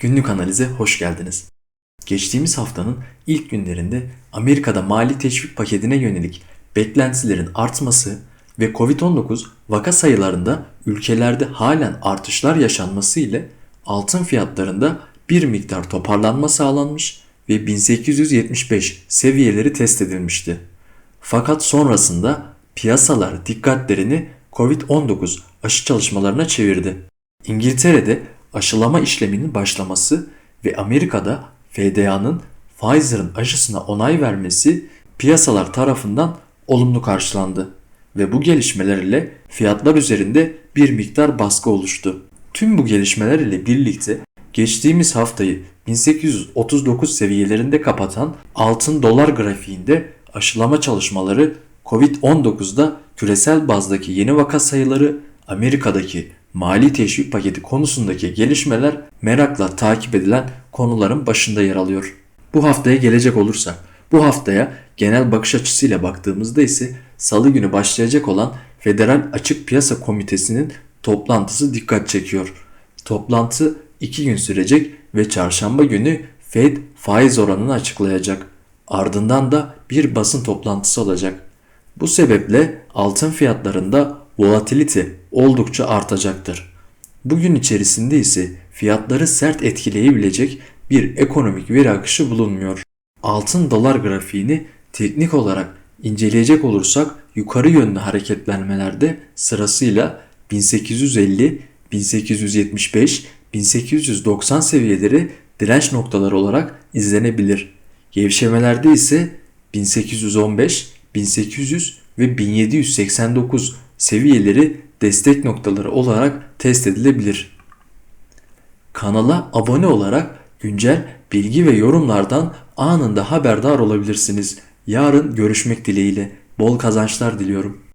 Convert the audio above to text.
Günlük analize hoş geldiniz. Geçtiğimiz haftanın ilk günlerinde Amerika'da mali teşvik paketine yönelik beklentilerin artması ve Covid-19 vaka sayılarında ülkelerde halen artışlar yaşanması ile altın fiyatlarında bir miktar toparlanma sağlanmış ve 1875 seviyeleri test edilmişti. Fakat sonrasında piyasalar dikkatlerini Covid-19 aşı çalışmalarına çevirdi. İngiltere'de aşılama işleminin başlaması ve Amerika'da FDA'nın Pfizer'ın aşısına onay vermesi piyasalar tarafından olumlu karşılandı ve bu gelişmeler ile fiyatlar üzerinde bir miktar baskı oluştu. Tüm bu gelişmeler ile birlikte geçtiğimiz haftayı 1839 seviyelerinde kapatan altın dolar grafiğinde aşılama çalışmaları Covid-19'da küresel bazdaki yeni vaka sayıları, Amerika'daki mali teşvik paketi konusundaki gelişmeler merakla takip edilen konuların başında yer alıyor. Bu haftaya gelecek olursak, bu haftaya genel bakış açısıyla baktığımızda ise salı günü başlayacak olan Federal Açık Piyasa Komitesi'nin toplantısı dikkat çekiyor. Toplantı 2 gün sürecek ve çarşamba günü Fed faiz oranını açıklayacak. Ardından da bir basın toplantısı olacak. Bu sebeple altın fiyatlarında volatilite oldukça artacaktır. Bugün içerisinde ise fiyatları sert etkileyebilecek bir ekonomik veri akışı bulunmuyor. Altın dolar grafiğini teknik olarak inceleyecek olursak yukarı yönlü hareketlenmelerde sırasıyla 1850, 1875, 1890 seviyeleri direnç noktaları olarak izlenebilir. Gevşemelerde ise 1815, 1800 ve 1789 seviyeleri destek noktaları olarak test edilebilir. Kanala abone olarak güncel bilgi ve yorumlardan anında haberdar olabilirsiniz. Yarın görüşmek dileğiyle. Bol kazançlar diliyorum.